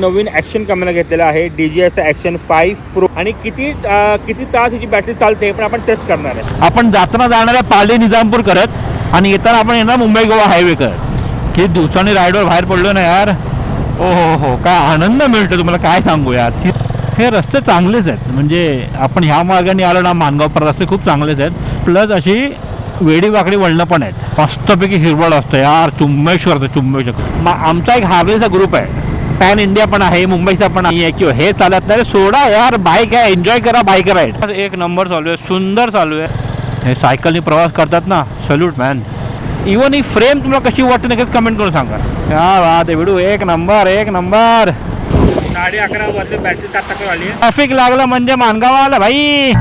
नवीन action camera घेतलेला आहे. D J S action five pro आणि किती किती तास याची बॅटरी चालते पण आपण टेस्ट करणार आहे. आपण जाताना जाणार आहे पाली निजामपूर करत आणि येताना आपण येणार मुंबई गोवा हायवे करत. किती दिवसांनी राईडवर बाहेर पडलो ना यार? ओ हो हो. काय आनंद मिळतो तुम्हाला काय सांगू यार? हे रस्ते चांगलेच आहेत. म्हणजे आपण ह्या मार्गाने आलो ना मानगाव रस्ते खूप चांगलेच आहेत. प्लस अशी वेडी वाकडी वळणं पण आहेत. मस्तपैकी हिरवळ असतं यार. चुंबेश्वर चुंबेश्वर. मग आमचा एक हार्लेचा ग्रुप आहे. पॅन इंडिया पण आहे मुंबईचा पण आहे किंवा हे चालत नाही. सोडा यार बाईक आहे एन्जॉय करा बाईक राईड एक नंबर चालू आहे सुंदर चालू आहे. हे सायकलने प्रवास करतात ना सल्यूट मॅन इवन ही फ्रेम तुम्हाला कशी वाटते नक्कीच कमेंट करून सांगा. या बात व्हिडिओ एक नंबर एक नंबर साडे अकरा वाजले बॅटरी सात टक्के आली ट्रॅफिक लागलं म्हणजे मानगाव आला भाई.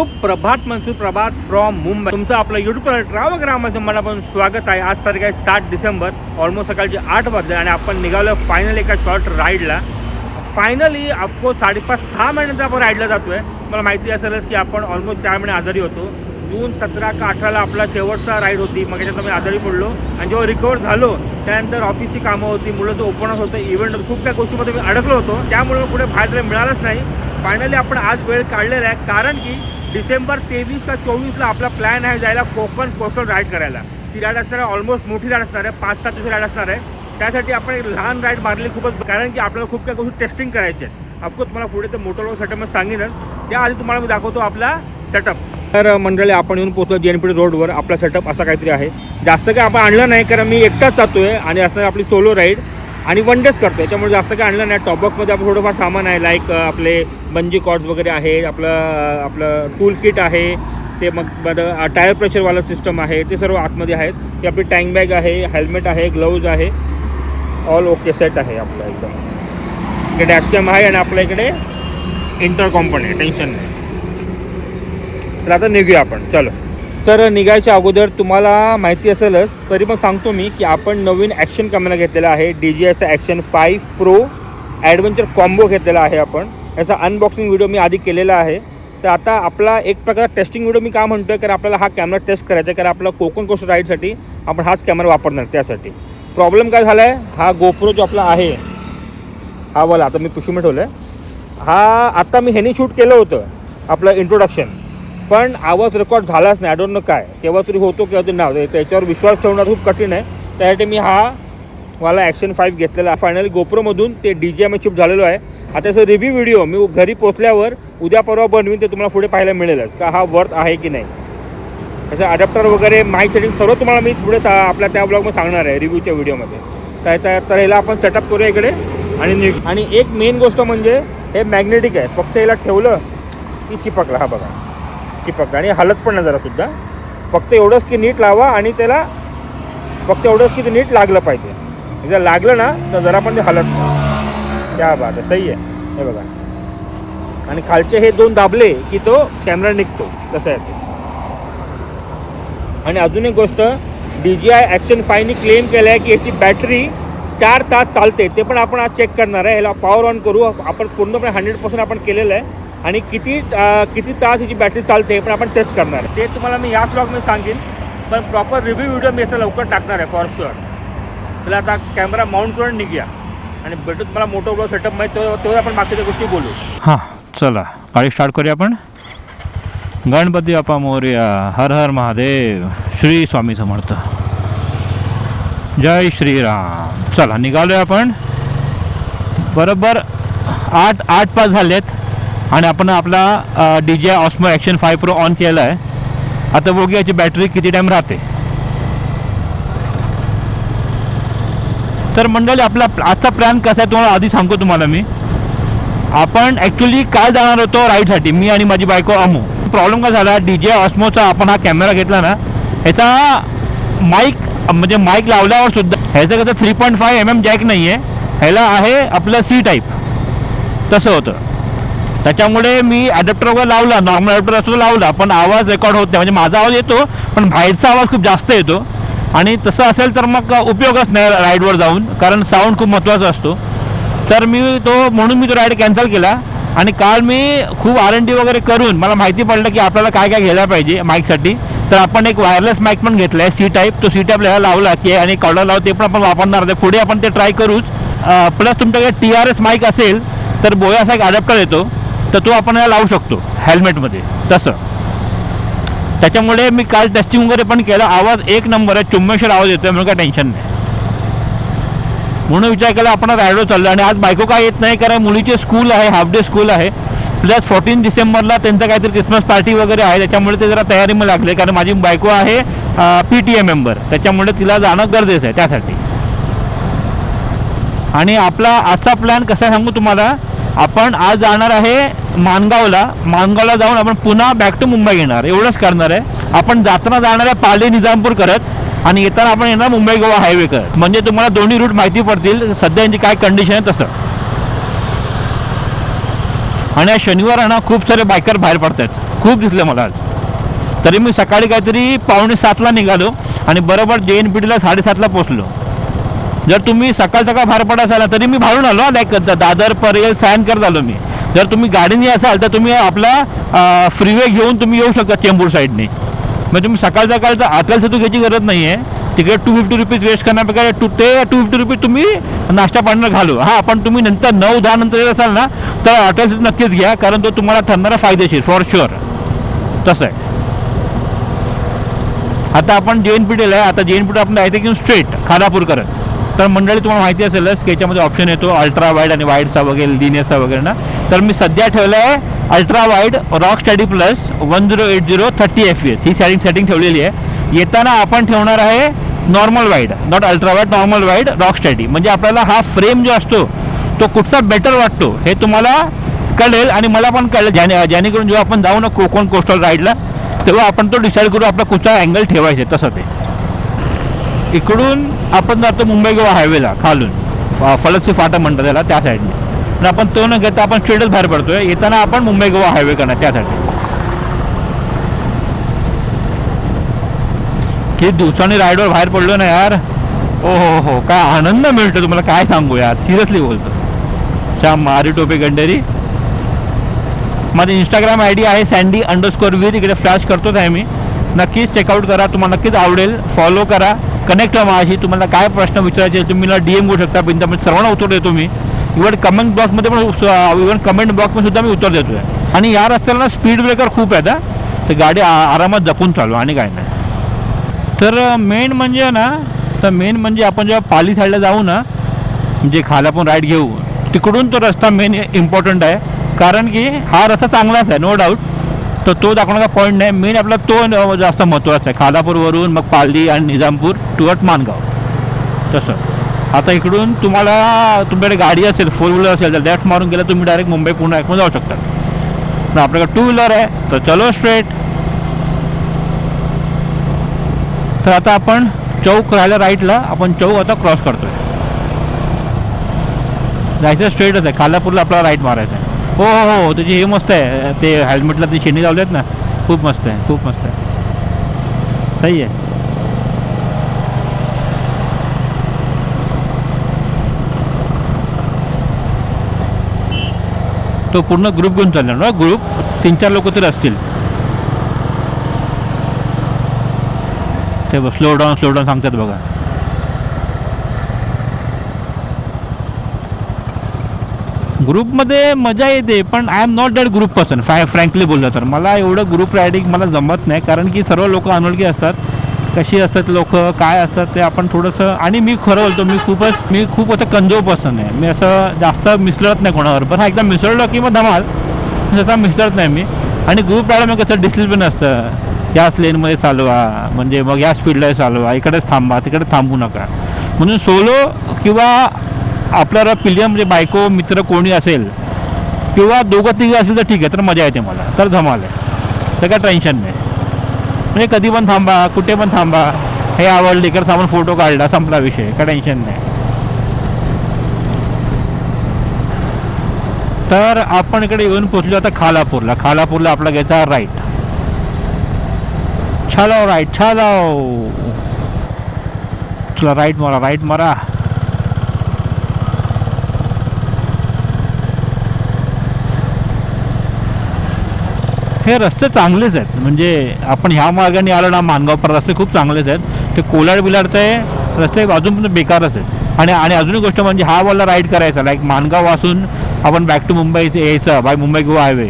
सुप्रभात मनसूर प्रभात फ्रॉम मुंबई. तुमचं आपलं युट्यूब चॅनल ट्रॅव्हग्राममध्ये मला पण स्वागत आहे. आज तारीख आहे सात डिसेंबर. ऑलमोस्ट सकाळचे आठ वाजले आणि आपण निघालो फायनली एका शॉर्ट राईडला फायनली ऑफकोर्स साडेपाच सहा महिन्याचा आपण राईडला जातोय. मला माहिती असेलच की आपण ऑलमोस्ट चार महिने आजारी होतो. जून सतरा का अठराला आपला शेवटचा राईड होती. मग त्याच्यात मी आजारी पडलो. आणि जेव्हा रिकवर झालो त्यानंतर ऑफिसची कामं होती मुलाचं ओपनच होतं इव्हेंट होतं खूप काही गोष्टीमध्ये मी अडकलो होतो. त्यामुळे पुढे बाहेर मिळालंच नाही. फायनली आपण आज वेळ काढलेला आहे. कारण की डिसेंबर तेवीस का चोवीसला आपला प्लॅन आहे जायला कोकण कोस्टल राईड करायला. ती राईड असणार आहे ऑलमोस्ट मोठी राईड असणार आहे पाच सात दिवस राईड असणार आहे. त्यासाठी आपण एक लहान राईड मारली खूपच कारण की आपल्याला खूप काही गोष्टी टेस्टिंग करायचे ऑफकोर्स तुम्हाला पुढे ते मोटरवर सेटअप सांगेनच त्याआधी तुम्हाला मी दाखवतो आपला सेटअप तर मंडळी आपण येऊन पोहोचलो जी एन पी रोडवर आपला सेटअप असा काहीतरी आहे. जास्त काही आपण आणलं नाही कारण मी एकटाच जातोय आणि असणार आपली सोलो राईड आणि वन डेच करतो. त्याच्यामुळे जास्त काय आणलं नाही. टॉपबॉक्समध्ये आपलं थोडंफार सामान आहे लाईक आपले बंजी कॉर्ड्स वगैरे आहे आपलं आपलं टूल किट आहे ते मग टायर प्रेशरवाला सिस्टम आहे ते सर्व आतमध्ये आहेत. ते आपली टँक बॅग आहे हेल्मेट आहे ग्लव्ज आहे. ऑल ओके सेट आहे आपलं एकदम. इकडे डॅशकॅम आहे आणि आपल्या इकडे इंटरकॉम पण आहे टेन्शन नाही. तर आता निघूया आपण. चलो. तर निघायच्या अगोदर तुम्हाला माहिती असेलच तरी पण सांगतो मी की आपण नवीन ॲक्शन कॅमेरा घेतलेला आहे. डी जी एसचा action five pro adventure combo घेतलेला आहे आपण. याचा अनबॉक्सिंग व्हिडिओ मी आधी केलेला आहे. तर आता आपला एक प्रकार टेस्टिंग व्हिडिओ मी का म्हणतो आहे कारण आपल्याला हा कॅमेरा टेस्ट करायचा आहे. कारण आपला कोकण कोस्ट राईडसाठी आपण हाच कॅमेरा वापरणार त्यासाठी. प्रॉब्लेम काय झाला आहे हा गोप्रो जो आपला आहे हा वाला आता मी पुष्मी ठेवलं आहे हा आत्ता मी ह्यानी शूट केलं होतं आपलं इंट्रोडक्शन पण आवाज रेकॉर्ड झालाच नाही. आय नो काय. केव्हा तरी होतो किंवा तरी नाव त्याच्यावर विश्वास ठेवणं खूप कठीण आहे. त्यासाठी मी हा मला ॲक्शन फाईव्ह घेतलेला. फायनली गोप्रोमधून ते डी जी एम शिफ्ट झालेलो आहे. आता त्याचा रिव्ह्यू व्हिडिओ मी घरी पोचल्यावर उद्या परवा बनवीन ते तुम्हाला पुढे पाहायला मिळेलच. का हा वर्थ आहे की नाही? त्याचं अडॅप्टर वगैरे माईक सेटिंग सर्व तुम्हाला मी पुढे सा- आपल्या त्या ब्लॉगमध्ये सांगणार आहे रिव्ह्यूच्या व्हिडिओमध्ये तर त्या- तर याला आपण सेटअप करूया इकडे. आणि आणि एक मेन गोष्ट म्हणजे हे मॅग्नेटिक आहे. फक्त याला ठेवलं की चिपकला. हा बघा. चिपकला आणि हलत पण नाही जरा सुद्धा फक्त एवढंच की नीट लावा आणि त्याला फक्त एवढंच की ते नीट लागलं पाहिजे. जर लागलं ना तर जरा पण ते हलत नाही. त्या बात आहे. सही आहे. हे बघा. आणि खालचे हे दोन दाबले की तो कॅमेरा निघतो. तसं आहे ते? आणि अजून एक गोष्ट डी जी आय ॲक्शन फायनी क्लेम केलं आहे की याची बॅटरी चार तास चालते. ते पण आपण आज चेक करणार आहे. ह्याला पॉवर ऑन करू. आपण पूर्णपणे हंड्रेड पर्सेंट आपण केलेलं आहे. आणि किती अं, किती तास याची बॅटरी चालते पण आपण टेस्ट करणार. आहे ते तुम्हाला मी याच ब्लॉगमध्ये सांगेन पण प्रॉपर रिव्ह्यू व्हिडिओ मी याचा लवकर टाकणार आहे फॉर शुअर त्याला आता कॅमेरा माउंट करून निघूया. आणि भेटू तुम्हाला मोठं ब्लॉग सेटअप माहिती तेव्हा तेव्हा आपण बाकीच्या गोष्टी बोलू. हां चला. गाडी स्टार्ट करूया आपण. गणपती बाप्पा मोर्या हर हर महादेव श्री स्वामी समर्थ. जय श्रीराम. चला निघालोय आपण. बरोबर आठ आठ पाच झालेत. आणि आपण आपला D J Osmo action five pro on केला आहे आता बघूया याची बॅटरी किती टाईम राहते. तर मंडळी आपला आजचा प्लॅन कसा आहे तुम्हाला आधी सांगतो तुम्हाला मी. आपण ॲक्च्युली काय जाणार होतो राईडसाठी मी आणि माझी बायको अमू प्रॉब्लेम काय झाला? डी जे ऑस्मोचा आपण हा कॅमेरा घेतला ना ह्याचा माईक म्हणजे माईक लावल्यावर सुद्धा ह्याचं कसं three point five M M jack नाही आहे ह्याला आहे आपलं सी टाईप तसं होतं. त्याच्यामुळे मी ॲडॅप्टर वगैरे लावला नॉर्मल ॲडॅप्टर असतो लावला पण आवाज रेकॉर्ड होत नाही. म्हणजे माझा आवाज येतो पण बाहेरचा आवाज खूप जास्त येतो. आणि तसं असेल तर मग उपयोगच नाही राईडवर जाऊन कारण साऊंड खूप महत्त्वाचा असतो. तर मी तो म्हणून मी तो राईड कॅन्सल केला. आणि काल मी खूप आर एन डी वगैरे करून मला माहिती पडलं की आपल्याला काय काय घ्यायला पाहिजे माईकसाठी तर आपण एक वायरलेस माईक पण घेतला आहे सी टाईप तो सी टाईप लिहायला लावला की आणि कॉलर लावतो ते पण आपण वापरणार आहे पुढे आपण ते ट्राय करूच. प्लस तुमच्याकडे टी आर एस माईक असेल तर बोया असा एक अडॅप्टर येतो. तर तो आपण याला लावू शकतो हेल्मेटमध्ये तसं. त्याच्यामुळे मी काल टेस्टिंग वगैरे पण केलं. आवाज एक नंबर आहे. चुम्मेश्वर आवाज येतोय म्हणून काय टेन्शन नाही. म्हणून विचार केला आपण रायडो चाललो आणि आज बायको काय येत नाही कारण मुलीचे स्कूल आहे हाफ डे स्कूल आहे. प्लस फोर्टीन डिसेंबरला त्यांचं काहीतरी क्रिसमस पार्टी वगैरे आहे. त्याच्यामुळे ते जरा तयारीमध्ये लागले. कारण माझी बायको आहे पी टी ए मेंबर त्याच्यामुळे तिला जाणं गरजेचं आहे त्यासाठी. आणि आपला आजचा प्लॅन कसा आहे सांगू तुम्हाला? आपण आज जाणार आहे मानगावला. मानगावला जाऊन आपण पुन्हा बॅक टू मुंबई येणार. एवढंच करणार आहे. आपण जाताना जाणार आहे पाले निजामपूर करत आणि येताना आपण येणार मुंबई गोवा हायवे करत. म्हणजे तुम्हाला दोन्ही रूट माहिती पडतील. सध्या यांची काय कंडिशन आहे तसं. आणि शनिवार आहे ना खूप सारे बायकर बाहेर पडत आहेत खूप दिसले मला आज. तरी मी सकाळी काहीतरी पावणे सातला निघालो आणि बरोबर जे एन पी टीला साडेसातला पोचलो जर तुम्ही सकाळ सकाळ बाहेर पडा असाल ना, तरी मी बाहेरून आलो लाईक दादर परेल सायन करत आलो मी. जर तुम्ही गाडीने असाल तर तुम्ही आपला फ्रीवे घेऊन तुम्ही येऊ शकता चेंबूर साईडने. म्हणजे तुम्ही सकाळ सकाळ तर अटल सेतू घ्यायची गरज नाही आहे तिकडे टू फिफ्टी रुपीज वेस्ट करण्यापेक्षा टू ते टू फिफ्टी रुपीज तुम्ही नाश्ता पाण्याला घालू. हां पण तुम्ही नंतर नऊ दहा नंतर येत असाल ना तर अटल सेतू नक्कीच घ्या कारण तो तुम्हाला ठरणारा फायदेशीर फॉर शुअर तसं आहे. आता आपण जे एन पी टीला आहे. आता जे एन पी टी आपण आहे की स्ट्रेट खानापूरकरच. तर मंडळी तुम्हाला माहिती असेलच की याच्यामध्ये ऑप्शन येतो अल्ट्रा वाईड आणि वाईडचा वगैरे लिनियरचा वगैरे ना. तर मी सध्या ठेवलं आहे ultra wide rock steady plus one zero eight zero thirty F S ही सॅटिंग सेटिंग ठेवलेली आहे. येताना आपण ठेवणार आहे normal wide not ultra wide normal wide rock steady म्हणजे आपल्याला हा फ्रेम जो असतो तो कुठचा बेटर वाटतो हे तुम्हाला कळेल आणि मला पण कळेल. ज्याने जेणेकरून जेव्हा आपण जाऊ ना कोकण कोस्टल राईडला तेव्हा आपण तो डिसाईड करू आपला कुठचा अँगल ठेवायचा तसं ते. इकडून आपण जातो मुंबई गोवा हायवेला खालून. फ- फलसी फाटा म्हणतात त्याला त्या साईडने आणि आपण तो न घेता आपण स्ट्रेटच बाहेर पडतोय. येताना आपण मुंबई गोवा हायवे करणार त्यासाठी किती दिवसांनी राईडवर बाहेर पडलो ना यार. ओ हो हो. काय आनंद मिळतो तुम्हाला काय सांगू यार. सिरियसली बोलतो. च्या मारी टोपे गंडेरी माझी इंस्टाग्राम आय डी आहे सँडी अंडरस्कोर वीर इकडे फ्लॅश करतोच आहे मी. नक्कीच चेकआउट करा. तुम्हाला नक्कीच आवडेल. फॉलो करा. कनेक्ट व्हा माझी तुम्हाला काय प्रश्न विचारायचे तुम्ही मला डी एम करू शकता. बिंदामध्ये सर्वांना उत्तर देतो मी. इव्हन कमेंट बॉक्समध्ये पण इव्हन कमेंट बॉक्समध्ये सुद्धा मी उत्तर देतो आहे आणि या रस्त्याला ना स्पीड ब्रेकर खूप आहेत तर गाडी आ- आरामात जपून चालू आणि काय नाही. तर मेन म्हणजे ना तर मेन म्हणजे आपण जेव्हा पाली साईडला जाऊ ना म्हणजे खाला पण राईड घेऊ तिकडून तो रस्ता मेन इम्पॉर्टंट आहे. कारण की हा रस्ता चांगलाच आहे नो डाऊट तर तो दाखवण्याचा पॉईंट नाही. मेन आपला तो जास्त महत्त्वाचा आहे. खालापूरवरून मग पालदी आणि निजामपूर टुवर्ट मानगाव. तसं. आता इकडून तुम्हाला तुमच्याकडे गाडी असेल फोर व्हीलर असेल तर लेफ्ट मारून गेलं तुम्ही डायरेक्ट मुंबई पुणे ऐकून जाऊ शकता. पण आपल्याकडे टू व्हीलर आहे तर चलो स्ट्रेट तर आता आपण चौक राहिला राईटला आपण चौक आता क्रॉस करतोय. जायचं स्ट्रेटच आहे. खालापूरला आपल्याला राईट मारायचं आहे. हो हो हो त्याची हे मस्त आहे. ते हेल्मेटला ते शेणी लावलेत ना खूप मस्त आहे खूप मस्त आहे. सही आहे. तो पूर्ण ग्रुप घेऊन चालला ना ग्रुप तीन चार लोक तरी असतील. ते स्लो डाऊन स्लो डाऊन सांगतात बघा. ग्रुपमध्ये मजा येते पण I am not that group person fry frankly बोललं तर. मला एवढं ग्रुप रायडिंग मला जमत नाही कारण की सर्व लोक अनोळखी असतात. कशी असतात लोक काय असतात ते आपण थोडंसं आणि मी खरं बोलतो मी खूपच मी खूप असं कंजो पर्सन आहे. मी असं जास्त मिसळत नाही कोणावर पण हा एकदा मिसळलो की मग धमाल. तसा मिसळत नाही मी. आणि ग्रुप रायडमध्ये मग कसं डिसिप्लिन असतं. याच लेनमध्ये चालवा म्हणजे मग या स्पीडला चालवा इकडेच थांबा तिकडे थांबू नका. म्हणून सोलो किंवा आपल्याला पिलियम म्हणजे बायको मित्र कोणी असेल किंवा दोघं तिघं असेल तर ठीक आहे तर मजा येते मला. तर धमाल आहे. तर काय टेन्शन नाही. म्हणजे कधी पण थांबा कुठे पण थांबा. हे आवडले कर सामान फोटो काढला संपला विषय. काय टेन्शन नाही. तर आपण इकडे येऊन पोचलो आता खालापूरला. खालापूरला आपला घ्यायचा राईट छालाव राईट छालाव. चला राईट मारा राईट मारा. हे रस्ते चांगलेच आहेत. म्हणजे आपण ह्या मार्गाने आलो ना मानगावपर रस्ते खूप चांगलेच आहेत. ते कोलाड बिलाडचे रस्ते अजून पण बेकारच आहेत. आणि आणि अजून एक गोष्ट म्हणजे हा वाला राईड करायचा लाईक मानगाव वाचून आपण बॅक टू मुंबई यायचं बाय मुंबई गोवा हायवे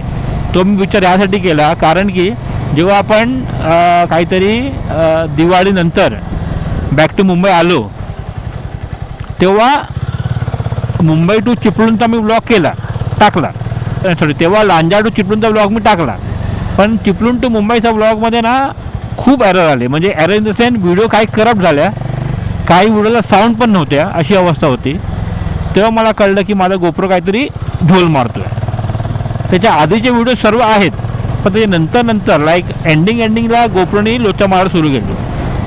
तो मी विचार यासाठी केला कारण की जेव्हा आपण काहीतरी दिवाळीनंतर बॅक टू मुंबई आलो तेव्हा मुंबई टू चिपळूणचा मी ब्लॉग केला टाकला. सॉरी तेव्हा लांजा टू चिपळूणचा ब्लॉग मी टाकला. पण चिपलून टू मुंबईच्या ब्लॉगमध्ये ना खूप एरर आले. म्हणजे error in the same video काही करप्ट झाल्या. काही व्हिडिओला साऊंड पण नव्हत्या. अशी अवस्था होती. तेव्हा मला कळलं की माझा गोप्रो काहीतरी झोल मारतोय. त्याच्या आधीचे व्हिडिओ सर्व आहेत. पण त्याच्या नंतर नंतर लाईक एंडिंग एंडिंगला गोप्रोनी लोचा मारायला सुरू केली.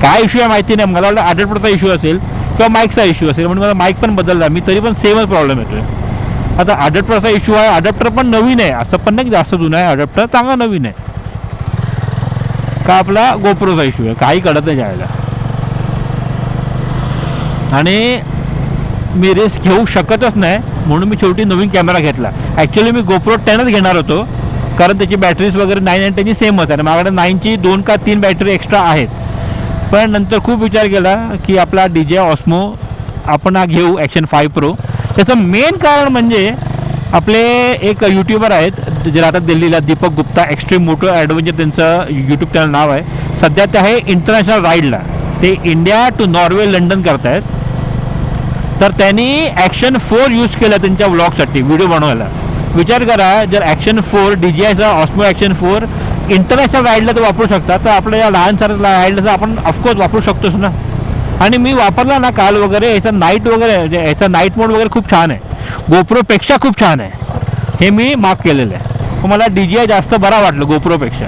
काय इश्यू आहे माहिती नाही. मला वाटलं आठवडचा इश्यू असेल किंवा माईकचा इश्यू असेल. म्हणून मला माईक पण बदलला. मी तरी पण सेमच प्रॉब्लेम येतोय. आता अडॅप्टरचा इश्यू आहे. अडॅप्टर पण नवीन आहे. असं पण नाही जास्त जुनं आहे. अडॅप्टर चांगला नवीन आहे. का आपला गोप्रोचा इश्यू आहे? काही कळत नाही जायला आणि मी रिस्क घेऊ शकतच नाही म्हणून मी शेवटी नवीन कॅमेरा घेतला. ॲक्च्युली मी गोप्रो टेनच घेणार होतो कारण त्याची बॅटरीज वगैरे नाईन आणि टेनची सेमच आहे माझ्याकडे नाईनची दोन का तीन बॅटरी एक्स्ट्रा आहेत. पण नंतर खूप विचार केला की आपला डी जे ऑस्मो आपण हा घेऊ ॲक्शन फाय प्रो त्याचं मेन कारण म्हणजे आपले एक यूट्यूबर आहेत जे राहतात दिल्लीला Deepak Gupta extreme moto adventure त्यांचं यूट्यूब चॅनल नाव आहे. सध्या ते आहे इंटरनॅशनल राईडला ते इंडिया टू नॉर्वे लंडन करतायत. तर त्यांनी ॲक्शन फोर यूज केलं त्यांच्या व्लॉगसाठी व्हिडिओ बनवायला. विचार करा जर ॲक्शन फोर डी जी आयचा ऑस्मो ॲक्शन फोर इंटरनॅशनल राईडला तर वापरू शकता. तर आपल्या या लहान सर राईडला तर आपण ऑफकोर्स वापरू शकतोच ना. आणि मी वापरला ना काल वगैरे याचा नाईट वगैरे याचा नाईट मोड वगैरे खूप छान आहे. गोप्रोपेक्षा खूप छान आहे. हे मी माफ केलेलं आहे. पण मला डी जी आय जास्त बरा वाटलं गोप्रोपेक्षा.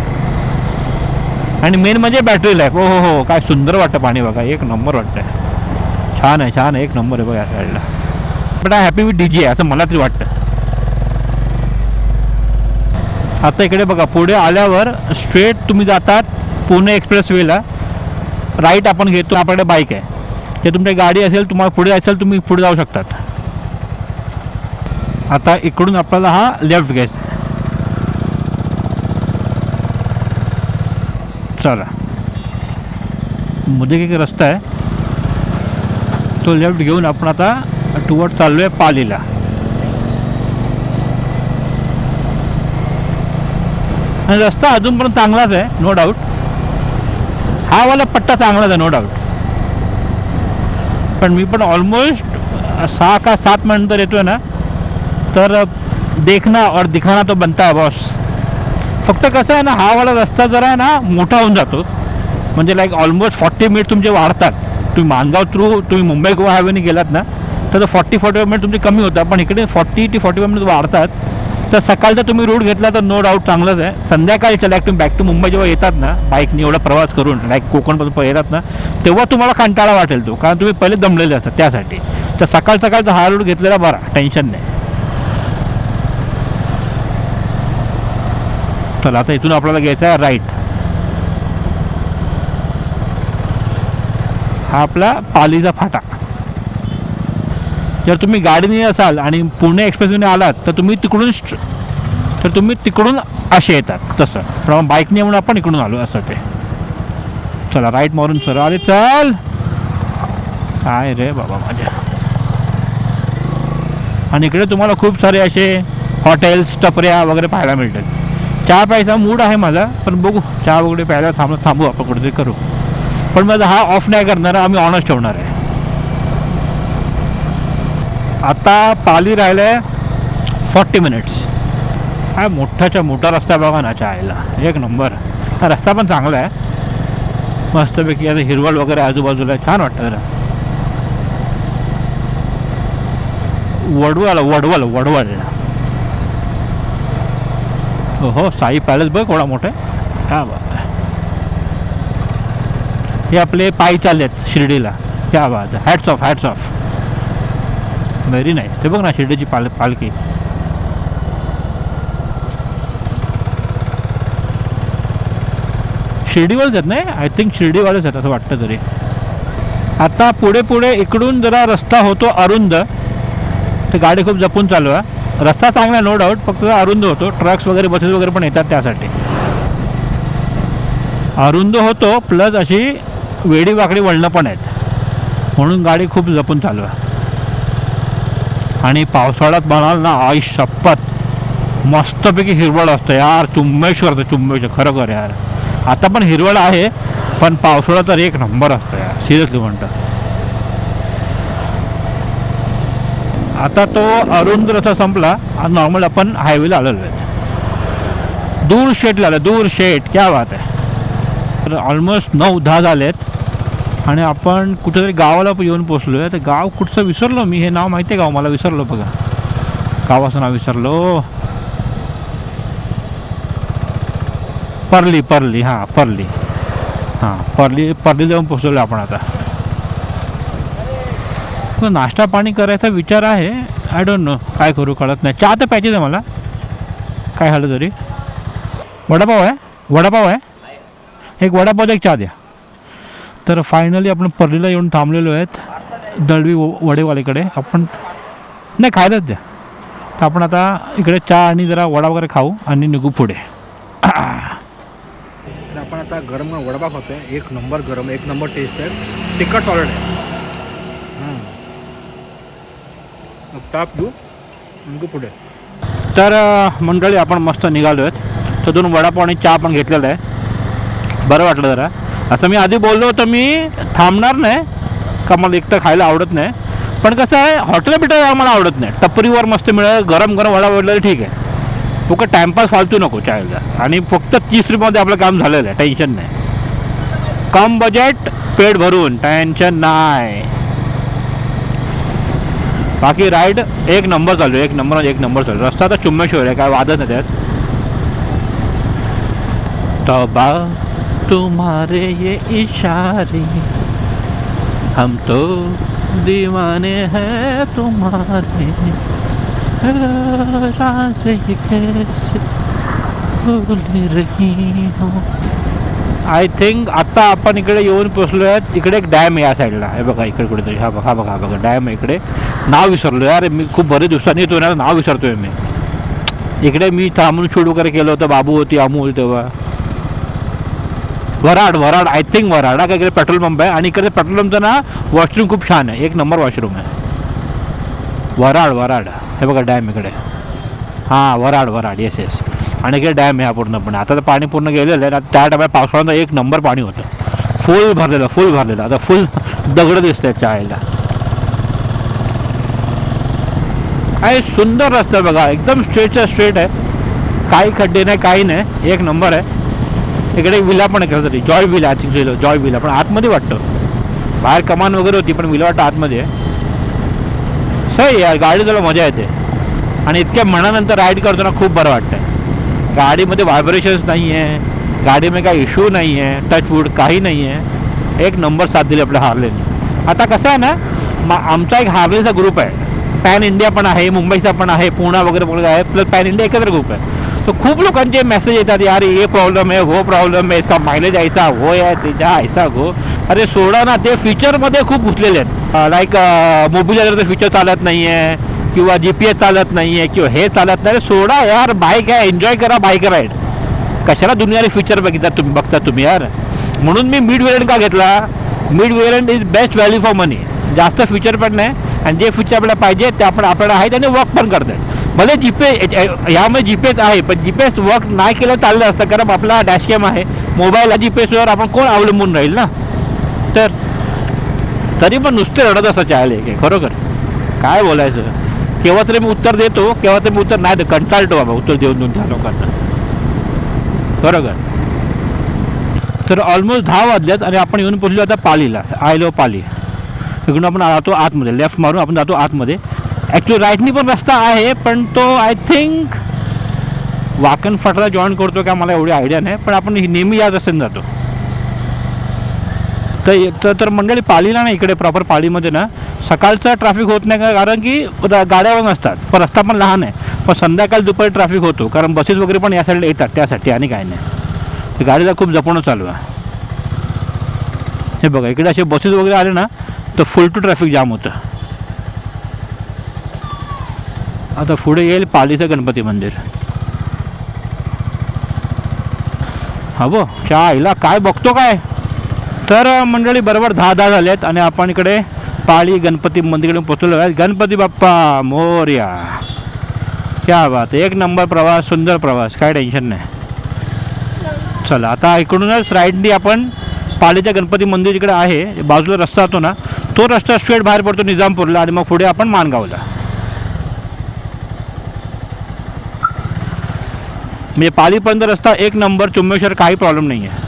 आणि मेन म्हणजे बॅटरी लाईफ हो हो हो काय सुंदर वाटतं पाणी बघा. एक नंबर वाटतं छान आहे छान आहे. एक नंबर आहे बघा या साईडला but I happy with D J आहे असं मला तरी वाटतं. आता इकडे बघा पुढे आल्यावर स्ट्रेट तुम्ही जातात पुणे एक्सप्रेस वेला राईट आपण घेतो आपल्याकडे बाईक आहे. ते तुमची गाडी असेल तुम्हाला पुढे असेल तुम्ही पुढे जाऊ शकतात. आता इकडून आपल्याला हा लेफ्ट घ्यायचा चला मध्ये एक रस्ता आहे तो लेफ्ट घेऊन आपण आता टुवर्ड चाललो आहे पालीला. आणि रस्ता अजून पण चांगलाच आहे नो डाऊट हा वाला पट्टा चांगलाच आहे नो डाऊट पण मी पण ऑलमोस्ट सहा का सात नंतर येतोय ना तर देखना और दिखाना तो बनता है बॉस फक्त कसं आहे ना हा वाला रस्ता जरा आहे ना मोठा होऊन जातो. म्हणजे लाईक ऑलमोस्ट फॉर्टी मिनिट तुमचे वाढतात. तुम्ही मानगाव थ्रू तुम्ही मुंबई गोवा हायवेने गेलात ना तर फॉर्टी फॉर्टी फाय मिनिट तुमचे कमी होतात. पण इकडे forty to forty five minute वाढतात. तर सकाळचा तुम्ही रूट घेतला तर नो डाऊट चांगलंच आहे. संध्याकाळच्या लाईक तुम्ही बॅक टू मुंबई जेव्हा येतात ना बाईकने एवढा प्रवास करून लाईक कोकणपासून येतात ना तेव्हा तुम्हाला कंटाळा वाटेल तो. कारण तुम्ही पहिले दमलेले असतात त्यासाठी. तर सकाळ सकाळचा हा रूट घेतलेला बरा टेन्शन नाही. चला आता इथून आपल्याला घ्यायचा आहे राईट हा आपला पालीचा फाटा. जर तुम्ही गाडीने असाल आणि पुणे एक्सप्रेसने आलात तर तुम्ही तिकडून तर तुम्ही तिकडून असे येतात तसं. पण बाईकने म्हणून आपण इकडून आलो असं ते. चला राईट मारून सर अरे चल! काय रे बाबा माझ्या. आणि इकडे तुम्हाला खूप सारे असे हॉटेल्स टपऱ्या वगैरे पाहायला मिळतात. चहा प्यायचा मूड आहे माझा पण बघू. चहा वगैरे प्यायला थांब थांबू आपण कुठेतरी करू. पण माझा हा ऑफ नाही करणार आम्ही ऑनच ठेवणार आहे. आता पाली राहिलं फॉर्टी मिनिट्स हा मोठाच्या मोठा रस्ता बघा ना चायला. एक नंबर हा रस्ता पण चांगला आहे. मस्तपैकी आता हिरवळ वगैरे आजूबाजूला छान वाटतं जरा. वडवल वडवल वडवल हो हो साई पॅलेस बघ थोडा मोठा आहे. क्या बात आहे. हे आपले पायी चाललेत शिर्डीला. क्या बात आहे. Hats off hats off very नाही. ते बघ ना शिर्डीची पाल पालखी. शिर्डीवालेच आहेत नाही आय थिंक शिर्डीवालेच आहेत असं वाटतं तरी. आता पुढे पुढे इकडून जरा रस्ता होतो अरुंद. तर गाडी खूप जपून चालू आहे रस्ता चांगला नो डाऊट फक्त अरुंद होतो. ट्रक्स वगैरे बसेस वगैरे पण येतात त्यासाठी. अरुंद होतो प्लस अशी वेडी वाकडी वळणं पण आहेत. म्हणून गाडी खूप जपून चालू आहे. आणि पावसाळ्यात म्हणाल ना आई शपथ. मस्तपैकी हिरवळ असतं यार. चुंबेश्वर चुंबेश्वर खरं यार. आता पण हिरवळ आहे पण पावसाळा तर एक नंबर असतो यार. सिरियसली म्हणतं. आता तो अरुंद रथ संपला आणि नॉर्मल आपण हायवेला आलेलो आहे. दूर शेटला आलं दूर शेट क्या बात आहे. तर ऑलमोस्ट नऊ दहा झालेत. आणि आपण कुठेतरी गावाला पण येऊन पोचलो आहे तर गाव कुठचं विसरलो मी हे नाव माहिती आहे गाव हो? मला विसरलो बघा. गावाचं नाव विसरलो. परली परली हां परली. हां परली परली जाऊन पोचलो आपण आता. तर नाश्ता पाणी करायचा विचार आहे. आय डोंट नो काय करू कळत नाही. चहा तर पाहिजेच आहे मला. काय झालं तरी. वडापाव आहे? वडापाव आहे? एक वडापाव एक चहा द्या. तर फायनली आपण परलीला येऊन थांबलेलो आहेत. दळवी व- वडेवालेकडे. आपण नाही खायलाच द्या. तर आपण आता इकडे चहा आणि जरा वडा वगैरे खाऊ आणि निघू पुढे. तर आपण आता गरम वडापाव वडापाव आहे एक नंबर गरम एक नंबर टेस्ट आहे. तिखट सॉलिड आहे. मग ताप घेऊ निघू पुढे. तर मंडळी आपण मस्त निघालो आहेत तर दोन वडापाव आणि चहा पण घेतलेला आहे. बरं वाटलं जरा. असं मी आधी बोललो होतं मी थांबणार नाही का मला एकटं खायला आवडत नाही. पण कसं आहे हॉटेल बिटल आम्हाला आवडत नाही. टपरीवर मस्त मिळेल गरम गरम वडा भेटलं ठीक आहे. फक्त टाइमपास फालतू नको चायला आणि फक्त तीस रुपयामध्ये आपलं काम झालेलं आहे टेन्शन नाही. कम बजेट पेट भरून टेन्शन नाही. बाकी राईड एक नंबर चालू एक नंबर एक नंबर चालू. रस्ता तर चुम्मेश्वर आहे, काय वादच नाही त्यात. तबा तुम्हारे ये इशारे, हम तो दीवाने हैं तुम्हारे। राज कैसे भूल रही हो? आय थिंक आत्ता आपण इकडे येऊन पोचलो आहेत इकडे एक डॅम आहे या साईडला हे बघा इकडे कुठेतरी. हा बघा बघा बघा. डॅम आहे इकडे. नाव विसरलो यार मी खूप बरेच दिवसांनी येतो ना नाव विसरतोय मी. इकडे मी थांबून शूट वगैरे केलं होतं. बाबू होती अमूल होती तेव्हा. Varad Warad. I think Varad. हा काय इकडे पेट्रोल पंप आहे. आणि इकडे पेट्रोल पंपचं ना वॉशरूम खूप छान आहे. एक नंबर वॉशरूम आहे. वराड वराड. हे बघा डॅम इकडे. हां वराड वराड. येस येस आणि इकडे डॅम आहे हा पूर्णपणे. आता तर पाणी पूर्ण गेलेलं आहे. आता त्या डब्यात पावसाळ्यात एक नंबर पाणी होतं. फुल भरलेलं फुल भरलेलं. आता फुल दगड दिसत आहेत चायला आणि सुंदर रस्ता आहे बघा एकदम स्ट्रेटच्या स्ट्रेट आहे. काही खड्डे नाही काही नाही. एक नंबर आहे. इकडे विला पण आहे तरी Joy Villa actually Joy Villa. पण आतमध्ये वाटतं. बाहेर कमान वगैरे होती पण विला वाटतं आतमध्ये आहे. सही यार गाडी तुला मजा येते. आणि इतक्या मनानंतर राईड करताना खूप बरं वाटतं गाडीमध्ये व्हायब्रेशन्स नाही आहे गाडीमध्ये काही इश्यू नाही आहे टचवूड काही नाही आहे एक नंबर साथ दिली आपल्या हार्लेने. आता कसं आहे ना मा आमचा एक हार्लेचा ग्रुप आहे. पॅन इंडिया पण आहे मुंबईचा पण आहे पुणा वगैरे वगैरे आहे प्लस पॅन इंडिया एकत्र ग्रुप आहे. तर खूप लोकांचे मेसेज येतात यार ये प्रॉब्लेम आहे हो प्रॉब्लेम आहे इसका मायलेज ऐसा हो या त्याच्या ऐसा हो. अरे सोडा ना ते फीचरमध्ये खूप घुसलेले आहेत. लाईक मोबिलायझरचं फीचर चालत नाही आहे किंवा जी पी एस चालत नाही आहे किंवा हे चालत नाही सोडा यार बाईक आहे एन्जॉय करा बाईक राईड कशाला दुनियाने फीचर बघितला तुम्ही बघता तुम्ही यार? म्हणून मी मिड वेरियंट का घेतला? Mid variant is best value for money जास्त फ्युचर पण नाही आणि जे फीचर आपल्याला पाहिजे ते आपण आपल्याला आहे त्याने वर्क पण करतात. भले जीपे यामध्ये आहे पण जीपेस वर्क नाही केलं चाललं असतं कारण आपला डॅशकॅम आहे. मोबाईलला जी एसवर आपण कोण अवलंबून राहील ना? तर तरी पण नुसते रडत असं चालले की खरोखर. काय बोलायचं? केव्हा तरी मी उत्तर देतो केव्हा तरी मी उत्तर नाही देतो कंटाळतो बाबा उत्तर देऊन देऊन त्या लोकांना. बरोबर तर ऑलमोस्ट दहा वाजल्यात आणि आपण येऊन पोचलो आता पालीला आयलो पाली. इकडून आपण जातो आतमध्ये लेफ्ट मारून आपण जातो आतमध्ये. ॲक्च्युली राईटनी पण रस्ता आहे पण तो आय थिंक वाकण फाटला जॉईन करतो का मला एवढी आयडिया नाही पण आपण नेहमी या रस्त्याने जातो. तर तर तर मंडळी पालीला ना इकडे प्रॉपर पालीमध्ये ना. सकाळचं ट्रॅफिक होत नाही का? कारण की गाड्यावर गाड्या पण असतात. पण रस्ता पण लहान आहे. पण संध्याकाळी दुपारी ट्रॅफिक होतो. कारण बसेस वगैरे पण या साईडला येतात त्यासाठी आणि काय नाही. तर गाडीला खूप जपणं चालू आहे. हे बघा इकडे असे बसेस वगैरे आले ना तर फुल टू ट्रॅफिक जाम होतं. आता पुढे येईल पालीचं गणपती मंदिर. हा बो आईला काय बघतो काय? तर मंडळी बरोबर दहा दहा झालेत आहेत आणि आपण इकडे पाळी गणपती मंदिरकडे पोचलो आहे. गणपती बाप्पा मोर्या. क्या बात एक नंबर प्रवास सुंदर प्रवास. काय टेन्शन नाही. चला आता इकडूनच राईटनी आपण पालीच्या गणपती मंदिर इकडे आहे. बाजूला रस्ता जातो ना तो रस्ता स्ट्रेट बाहेर पडतो निजामपूरला आणि मग पुढे आपण माणगावला म्हणजे पालीपर्यंत रस्ता एक नंबर चुंबेश्वर काही प्रॉब्लेम नाही आहे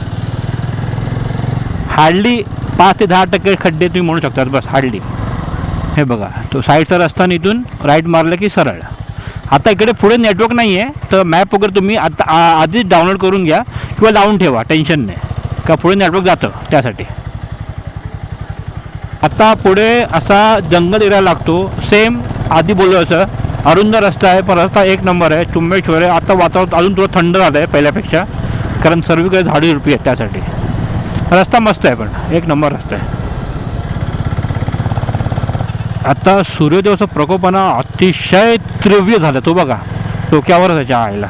हार्डली पाच ते दहा टक्के खड्डे तुम्ही म्हणू शकतात बस हार्डली. हे बघा तो साईडचा रस्ता इथून राईट मारलं की सरळ. आता इकडे पुढे नेटवर्क नाही आहे तर मॅप वगैरे तुम्ही आता आ- आधीच डाउनलोड करून घ्या किंवा लावून ठेवा टेन्शन नाही. का पुढे नेटवर्क जातं त्यासाठी. आता पुढे असा जंगल एरिया लागतो. सेम आधी बोललो असं अरुंद रस्ता आहे पण रस्ता एक नंबर आहे चुंबेश्वर आहे. आता वातावरण अजून थोडं थंड झालं आहे पहिल्यापेक्षा कारण सर्वीकडे झाडी झुडपी आहेत त्यासाठी. रस्ता मस्त आहे पण एक नंबर रस्ता आहे. आता सूर्योदयाचा प्रकोपना अतिशय तीव्र झाला तो बघा डोक्यावरच त्याच्या आईला.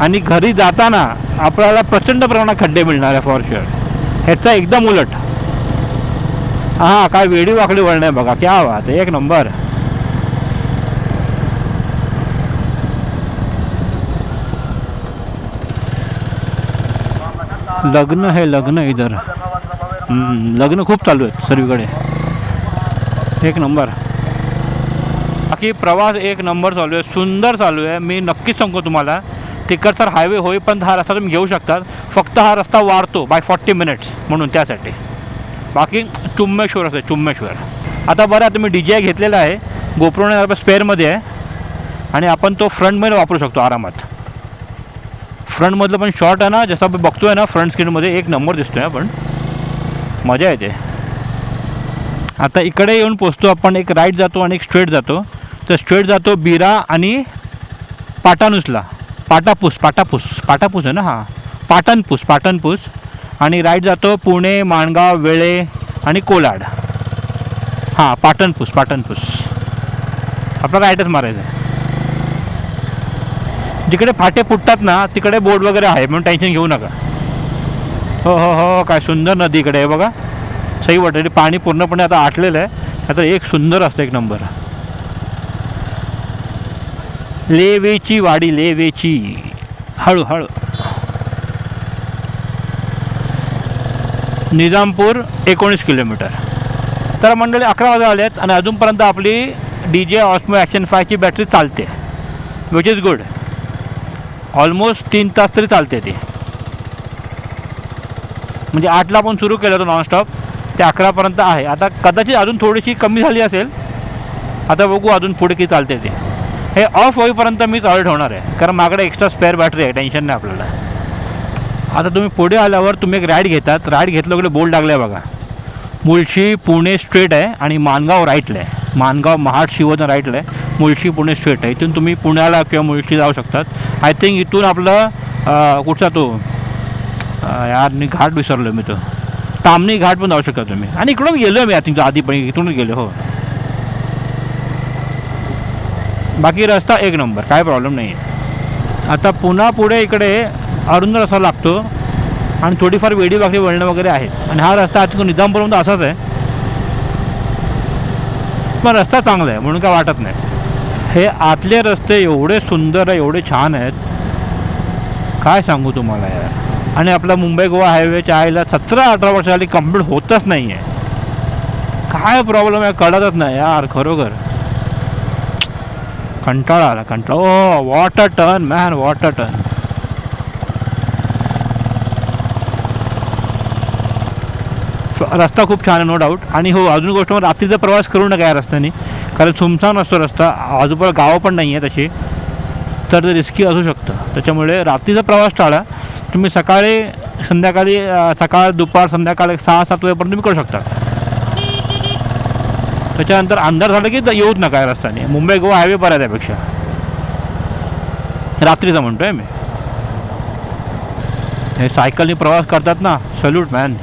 आणि घरी जाताना आपल्याला प्रचंड प्रमाणात खड्डे मिळणार आहे फॉर शुअर ह्याचा एकदम उलट. हां काय वेडी वाकडी वळण आहे बघा क्या बात एक नंबर. लग्न है लग्न इधर. लग्न खूप चालू आहेत सर्वीकडे एक नंबर. बाकी प्रवास एक नंबर चालू आहे सुंदर चालू आहे. मी नक्कीच सांगतो तुम्हाला तिकडचा हायवे होईपर्यंत हा रस्ता तुम्ही घेऊ शकतात. फक्त हा रस्ता वाढतो बाय फॉर्टी मिनिट्स म्हणून त्यासाठी. बाकी चुम्मेश्वर असते चुम्मेश्वर. आता बरं आता मी डी जे आय घेतलेला आहे. गोप्रोने स्पेअरमध्ये आहे. आणि आपण तो फ्रंटमध्ये वापरू शकतो आरामात. फ्रंटमधलं पण शॉर्ट आहे ना जसं आपण बघतोय ना फ्रंट स्क्रीनमध्ये एक नंबर दिसतोय आपण मजा येते. आता इकडे येऊन पोचतो आपण एक राईट जातो आणि एक स्ट्रेट जातो. तर स्ट्रेट जातो बिरा आणि पाटानुसला. पाटापूस पाटापूस पाटापूस आहे ना हां. पाटणपूस पाटणपूस. आणि राईट जातो पुणे माणगाव वेळे आणि कोलाड. हां पाटणपूस पाटणपूस. आपला राईटच मारायचं आहे जिकडे फाटे फुटतात ना तिकडे बोर्ड वगैरे आहे म्हणून टेन्शन घेऊ नका. हो, हो हो हो काय सुंदर नदी इकडे आहे बघा. सही वाटते पाणी पूर्णपणे आता आटलेलं आहे. आता एक सुंदर असतं एक नंबर. लेवेची वाडी लेवेची. हळूहळू निजामपूर एकोणीस किलोमीटर. तर मंडळी अकरा वाजता आले आहेत आणि अजूनपर्यंत आपली डी जे ऑस्मो ॲक्शन फायची बॅटरी चालते विच इज गुड ऑलमोस्ट तीन तास तरी चालते ती. म्हणजे आठला आपण सुरू केलं होतं नॉनस्टॉप ते अकरापर्यंत आहे. आता कदाचित अजून थोडीशी कमी झाली असेल आता बघू अजून पुढे किती चालते ते. हे ऑफ होईपर्यंत मी चालू ठेवणार आहे. कारण माझ्याकडे एक्स्ट्रा स्पेअर बॅटरी आहे टेन्शन नाही आपल्याला. आता तुम्ही पुढे आल्यावर तुम्ही एक राईड घेतात. राईड घेतलं वगैरे बोर्ड लागलं आहे बघा. मुळशी पुणे स्ट्रेट आहे आणि मानगाव राईटला आहे. मानगाव महाड शिवजन राईटला आहे मुळशी पुणे स्ट्रेट आहे. इथून तुम्ही पुण्याला किंवा मुळशी जाऊ शकतात. आय थिंक इथून आपलं कुठचा तो यार मी घाट विसरलो मी तो. तामणी घाट पण जाऊ शकता तुम्ही. आणि इकडून गेलो मी आय थिंक आधी पण इथूनच गेलो हो. बाकी रस्ता एक नंबर काय प्रॉब्लेम नाही आहे आता पुन्हा पुढे इकडे अरुंद रस्ता लागतो. आणि थोडीफार वेडी वाकडी वळणं वगैरे आहेत. आणि हा रस्ता आज निजामपूरमध्ये असाच आहे. पण रस्ता चांगला आहे म्हणून काय वाटत नाही. हे आतले रस्ते एवढे सुंदर आहे एवढे छान आहेत. काय सांगू तुम्हाला यार? आणि आपला मुंबई गोवा हायवेच्या आईला सतरा अठरा वर्ष कंप्लीट होतच नाही आहे काय प्रॉब्लेम आहे कळतच नाही यार खरोखर. कंटाळा आला कंटाळा. ओ water turn man water turn रस्ता खूप छान आहे नो डाऊट आणि हो अजून गोष्ट मग रात्रीचा प्रवास करू नका या रस्त्याने. कारण सुमसान असतो रस्ता आजूबाजूला गावं पण नाही आहे तशी तर ते रिस्की असू शकतं. त्याच्यामुळे रात्रीचा प्रवास टाळा. तुम्ही सकाळी संध्याकाळी सकाळ दुपार संध्याकाळ एक सहा सात वेळेपर्यंत तुम्ही करू शकता. त्याच्यानंतर अंधार झालं की येऊच नका या रस्त्याने. मुंबई गोवा हायवे बरा त्यापेक्षा. रात्रीचा म्हणतो आहे मी. हे सायकलने प्रवास करतात ना. सल्यूट मॅन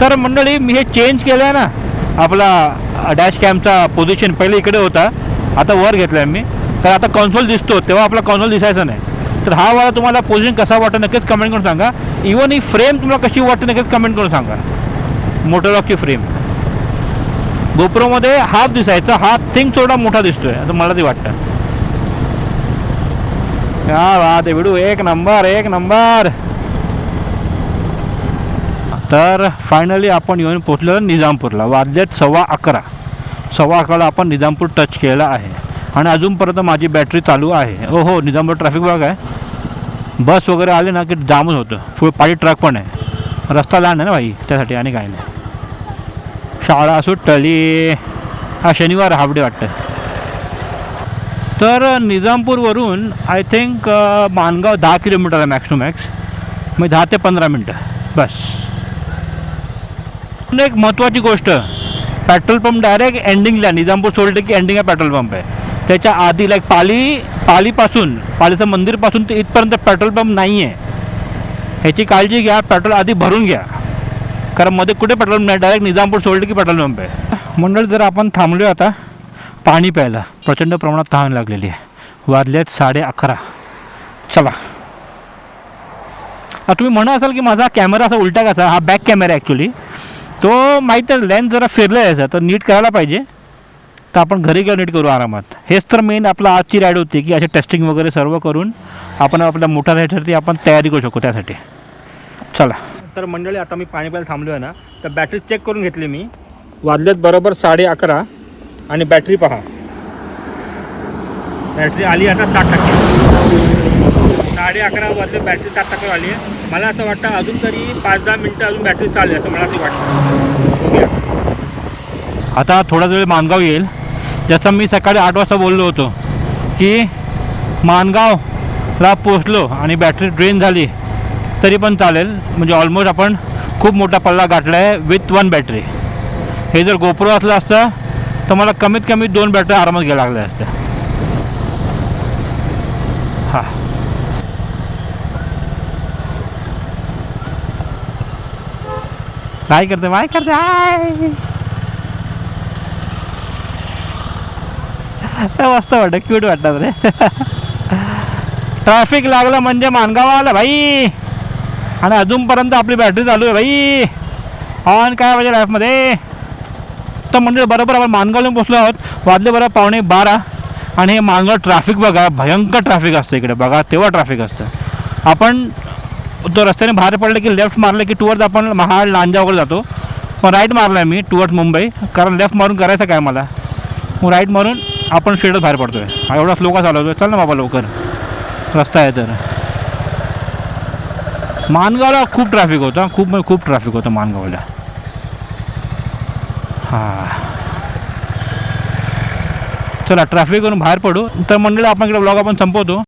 तर मंडळी मी हे चेंज केलं आहे ना आपला डॅश कॅमचा पोझिशन पहिले इकडे होता आता वर घेतला आहे मी. तर आता कॉन्सोल दिसतो तेव्हा आपला कॉन्सोल दिसायचा नाही. तर हा वाला तुम्हाला पोझिशन कसा वाटतं नक्कीच कमेंट करून सांगा. इवन ही फ्रेम तुम्हाला कशी वाटते नक्कीच कमेंट करून सांगा. मोटरॉकची फ्रेम गोप्रोमध्ये हाफ दिसायचा हा थिंग थोडा मोठा दिसतोय आता मला ते वाटतं. हा वा ते विडू एक नंबर एक नंबर तर फायनली आपण येऊन पोचलो निजामपूरला. वाजलेत सव्वा अकरा. सव्वा अकराला आपण निजामपूर टच केलं आहे. आणि अजूनपर्यंत माझी बॅटरी चालू आहे. ओ हो निजामपूर ट्रॅफिक भाग आहे बस वगैरे आले ना की जामच होतं. फुल पाणी ट्रक पण आहे. रस्ता लहान आहे ना भाई त्यासाठी आणि काय नाही. शाळा सुटली हा शनिवार हाफ डे वाटतं. तर निजामपूरवरून आय थिंक मानगाव दहा किलोमीटर आहे मॅक्स टू मॅक्स मग दहा ते पंधरा मिनटं. बस. अजून एक महत्त्वाची गोष्ट पेट्रोल पंप डायरेक्ट एंडिंगला निजामपूर सोडलं की एंडिंगला पेट्रोल पंप आहे. त्याच्या आधी लाईक पाली पालीपासून पालीचं मंदिरपासून ते इथपर्यंत पेट्रोल पंप नाही आहे ह्याची काळजी घ्या पेट्रोल आधी भरून घ्या. कारण मध्ये कुठे पेट्रोल पंप नाही? डायरेक्ट निजामपूर सोडलं की पेट्रोल पंप आहे. मंडळ जर आपण थांबलो आता. पाणी प्यायला. प्रचंड प्रमाणात तहान लागलेली आहे. वाजलेत साडे अकरा. चला. तुम्ही म्हणा असाल की माझा कॅमेरा असा उलटा कसा? हा बॅक कॅमेरा ॲक्च्युली तो माहीत आहे लेन्स जरा फिरलं आहे याचा तर नीट करायला पाहिजे. तर आपण घरी घेऊन नीट करू आरामात. हेच तर मेन आपला आजची राईड होती की असे टेस्टिंग वगैरे सर्व करून आपण आपल्या मोठ्या राईडसाठी आपण तयारी करू शकतो त्यासाठी. चला. तर मंडळी आता मी पाणी प्यायला थांबलो आहे ना तर बॅटरी चेक करून घेतली मी. वाजल्यात बरोबर साडे अकरा आणि बॅटरी पहा. बॅटरी आली आता साठ टक्के. साडे अकरा वाजले बॅटरी साठ टक्के आली. आहे मला असं वाटतं अजून तरी पाच दहा मिनटं अजून बॅटरी चालेल असं मला असं वाटतं. आता थोडा वेळ मानगाव येईल. जसं मी सकाळी आठ वाजता बोललो होतो की मानगावला पोचलो आणि बॅटरी ड्रेन झाली तरी पण चालेल. म्हणजे ऑलमोस्ट आपण खूप मोठा पल्ला गाठला आहे विथ वन बॅटरी हे जर गोप्रो असलं असतं तर मला कमीत कमी दोन बॅटरी आरामात घ्यायला लागल्या असत्या काय करते? काय करते? हाय! मस्त वाटतं क्यूट वाटतात रे. ट्रॅफिक लागलं म्हणजे मानगाव आलं भाई! आणि अजूनपर्यंत आपली बॅटरी चालू आहे भाई! ऑन काय पाहिजे लाईफमध्ये तर म्हणजे बरोबर आपण मानगावला पोचलो आहोत. वाजले बरोबर पावणे बारा. आणि हे मानगाव ट्रॅफिक बघा भयंकर ट्रॅफिक असतं इकडे. बघा तेव्हा ट्रॅफिक असतं. आपण तो रस्त्याने बाहेर पडलं की लेफ्ट मारलं की टुवर्ड आपण महाड लांजा वगैरे जातो. पण राईट मारला आहे मी टुवर्ड मुंबई. कारण लेफ्ट मारून करायचं काय मला? मग राईट मारून आपण स्ट्रेटच बाहेर पडतोय. आहे एवढा स्लो चालवतो चालवतोय चल ना बाबा लवकर. रस्ता आहे तर. मानगावला खूप ट्रॅफिक होतं. खूप म्हणजे खूप ट्रॅफिक होतं मानगावला. हां. चला ट्रॅफिकवरून बाहेर पडू. तर मंडळी आपण इकडे ब्लॉग आपण संपवतो.